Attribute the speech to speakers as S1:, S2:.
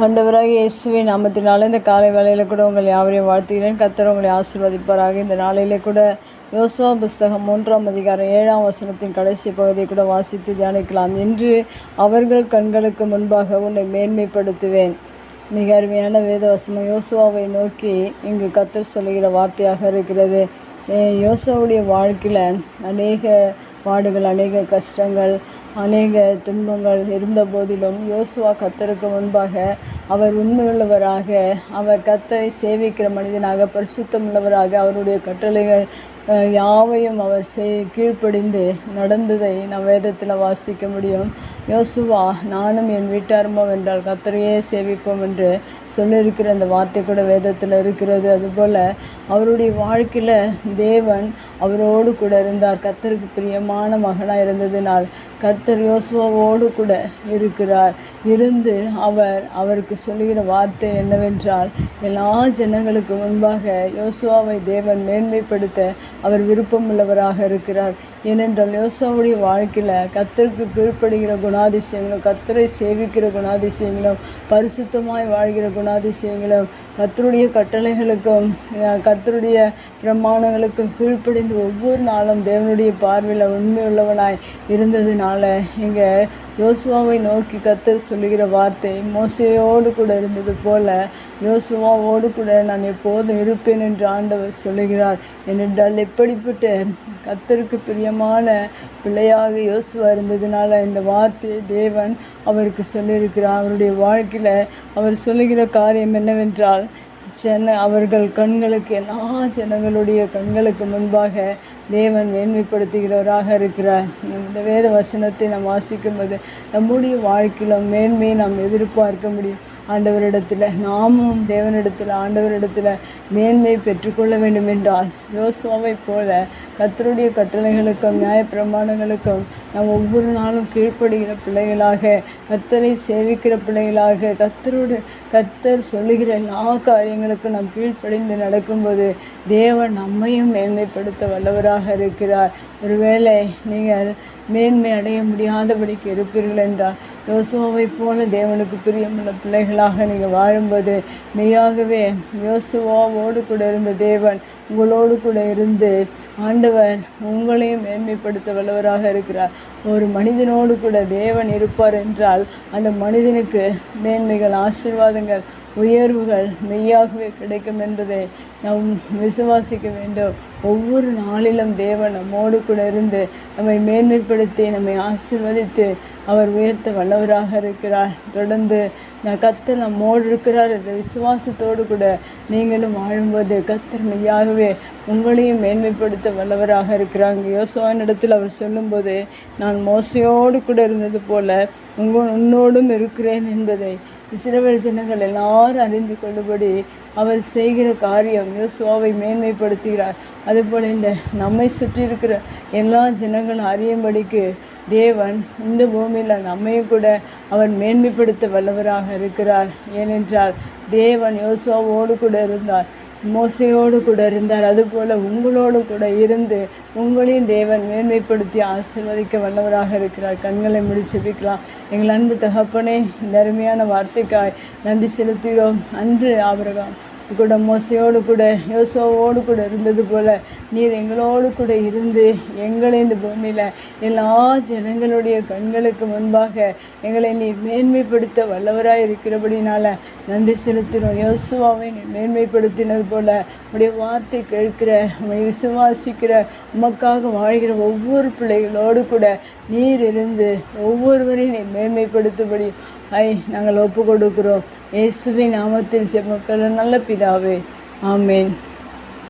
S1: ஆண்டவராக இயேசுவின் நாமத்தினால இந்த காலை வேலையில் கூட உங்கள் யாவரையும் வாழ்த்துகிறேன். கத்தர் உங்களை ஆசிர்வதிப்பாராக. இந்த நாளையிலே கூட யோசுவா புஸ்தகம் மூன்றாம் அதிகாரம் ஏழாம் வசனத்தின் கடைசி பகுதியை கூட வாசித்து தியானிக்கலாம். இன்று அவர்கள் கண்களுக்கு முன்பாக உன்னை மேன்மைப்படுத்துவேன். மிக அருமையான வேத வசனம். யோசுவாவை நோக்கி இங்கு கத்தர் சொல்லுகிற வார்த்தையாக இருக்கிறது. யோசுவாவுடைய வாழ்க்கையில் அநேக பாடுகள் அநேக கஷ்டங்கள் அநேக துன்பங்கள் இருந்த போதிலும் யோசுவா கத்தருக்கு முன்பாக அவர் உண்மையுள்ளவராக அவர் கத்தரை சேவிக்கிற மனிதனாக பரிசுத்தமுள்ளவராக அவருடைய கட்டளைகள் யாவையும் அவர் செய் கீழ்ப்படிந்து நடந்ததை நாம் வேதத்தில் வாசிக்க முடியும். யோசுவா நானும் என் வீட்டாருமோ என்றால் கத்தரையே சேவிப்போம் என்று சொல்லியிருக்கிற அந்த வார்த்தை கூட வேதத்தில் இருக்கிறது. அதுபோல் அவருடைய வாழ்க்கையில் தேவன் அவரோடு கூட இருந்தார். கத்தருக்கு பிரியமான மகனாக இருந்ததினால் கர்த்தர் யோசுவாவோடு கூட இருக்கிறார். இருந்து அவர் அவருக்கு சொல்லுகிற வார்த்தை என்னவென்றால் எல்லா ஜனங்களுக்கு முன்பாக யோசுவாவை தேவன் மேன்மைப்படுத்த அவர் விருப்பமுள்ளவராக இருக்கிறார். ஏனென்றால் யோசுவாவுடைய வாழ்க்கையில் கத்தருக்கு கீழ்ப்படுகிற குணாதிசயங்களும் கத்தரை சேவிக்கிற குணாதிசயங்களும் பரிசுத்தமாய் வாழ்கிற குணாதிசயங்களும் கத்தருடைய கட்டளைகளுக்கும் கத் கர்த்தருடைய பிரமாணங்களுக்கும் கீழ்ப்படைந்து ஒவ்வொரு நாளும் தேவனுடைய பார்வையில் உண்மையுள்ளவனாய் இருந்ததுனால இங்கே யோசுவாவை நோக்கி கத்தர் சொல்லுகிற வார்த்தை மோசையோடு கூட இருந்தது போல யோசுவாவோடு கூட நான் எப்போதும் இருப்பேன் என்று ஆண்டவர் சொல்லுகிறார். ஏனென்றால் எப்படிப்பட்ட கத்தருக்கு பிரியமான பிள்ளையாக யோசுவா இருந்ததுனால இந்த வார்த்தையை தேவன் அவருக்கு சொல்லியிருக்கிறார். அவருடைய வாழ்க்கையில் அவர் சொல்லுகிற காரியம் என்னவென்றால் ஜன அவர்கள் கண்களுக்கு எல்லா ஜனங்களுடைய கண்களுக்கு முன்பாக தேவன் மேன்மைப்படுத்துகிறவராக இருக்கிறார். இந்த வேத வசனத்தை நாம் வாசிக்கும்போது நம்முடைய வாழ்க்கையில் மேன்மையை நாம் எதிர்பார்க்க முடியும். ஆண்டவரிடத்தில் நாமும் தேவனிடத்தில் ஆண்டவரிடத்தில் மேன்மை பெற்றுக்கொள்ள வேண்டும் என்றால் யோசுவாவை போல கத்தருடைய கட்டளைகளுக்கும் நியாயப்பிரமாணங்களுக்கும் நாம் ஒவ்வொரு நாளும் கீழ்ப்படுகிற பிள்ளைகளாக கத்தரை சேவிக்கிற பிள்ளைகளாக கத்தரோடு கத்தர் சொல்லுகிற எல்லா காரியங்களுக்கும் நாம் கீழ்ப்படிந்து நடக்கும்போது தேவன் நம்மையும் மேன்மைப்படுத்த வல்லவராக இருக்கிறார். ஒருவேளை நீங்கள் மேன்மை அடைய முடியாதபடிக்கு இருப்பீர்கள் என்றால் யோசுவை போல தேவனுக்கு பிரியமுள்ள பிள்ளைகளாக நீங்கள் வாழும்போது மெய்யாகவே யோசுவாவோடு கூட இருந்த தேவன் உங்களோடு கூட இருந்து ஆண்டவர் உங்களையும் மேன்மைப்படுத்த வல்லவராக இருக்கிறார். ஒரு மனிதனோடு கூட தேவன் இருப்பார் என்றால் அந்த மனிதனுக்கு மேன்மைகள் ஆசீர்வாதங்கள் உயர்வுகள் மெய்யாகவே கிடைக்கும் என்பதை நாம் விசுவாசிக்க வேண்டும். ஒவ்வொரு நாளிலும் தேவன் நம்மோடு கூட இருந்து நம்மை மேன்மைப்படுத்தி நம்மை ஆசிர்வதித்து அவர் உயர்த்த வல்லவராக இருக்கிறார். தொடர்ந்து நான் கத்தர் நம்மோடு இருக்கிறார் என்ற விசுவாசத்தோடு கூட நீங்களும் வாழும்போது கத்தர் மெய்யாகவே உங்களையும் மேன்மைப்படுத்த வல்லவராக இருக்கிறாங்க. யோசுவானிடத்தில் அவர் சொல்லும்போது நான் மோசையோடு கூட இருந்தது போல உங்கள் உன்னோடும் இருக்கிறேன் என்பதை இஸ்ரவேல் ஜனங்கள் எல்லாரும் அறிந்து கொள்ளும்படி அவர் செய்கிற காரியம் யோசுவாவை மேன்மைப்படுத்துகிறார். அதுபோல் இந்த நம்மை சுற்றி இருக்கிற எல்லா ஜனங்களும் அறியும்படிக்கு தேவன் இந்த பூமியில் நம்மையும் கூட அவர் மேன்மைப்படுத்த வல்லவராக இருக்கிறார். ஏனென்றால் தேவன் யோசுவாவோடு கூட இருந்தார். மோசையோடு கூட இருந்தார். அதுபோல் உங்களோடு கூட இருந்து உங்களையும் தேவன் மேன்மைப்படுத்தி ஆசிர்வதிக்க வல்லவராக இருக்கிறார். கண்களை முடி செபிக்கலாம் எங்கள் அன்பு தகப்பனே இந்த அருமையான வார்த்தைக்காய் நன்றி செலுத்துகிறோம். அன்று ஆபிரகாம் கூட மோசையோடு கூட யோசுவாவோடு கூட இருந்தது போல நீர் எங்களோடு கூட இருந்து எங்களை இந்த பூமியில் எல்லா ஜனங்களுடைய கண்களுக்கு முன்பாக எங்களை நீர் மேன்மைப்படுத்த வல்லவராக இருக்கிறபடினால நன்றி செலுத்தினோம். யோசுவாவை நீர் மேன்மைப்படுத்தினது போல உடைய வார்த்தை கேட்கிற உம்மை விசுவாசிக்கிற உமக்காக வாழ்கிற ஒவ்வொரு பிள்ளைகளோடு கூட நீர் இருந்து ஒவ்வொருவரையும் நீர் மேன்மைப்படுத்தும்படி ஐ நாங்கள் ஒப்பு கொடுக்கிறோம் இயேசுவின் நாமத்தில் செம்மக்கள் நல்ல பிதாவே ஆமேன்.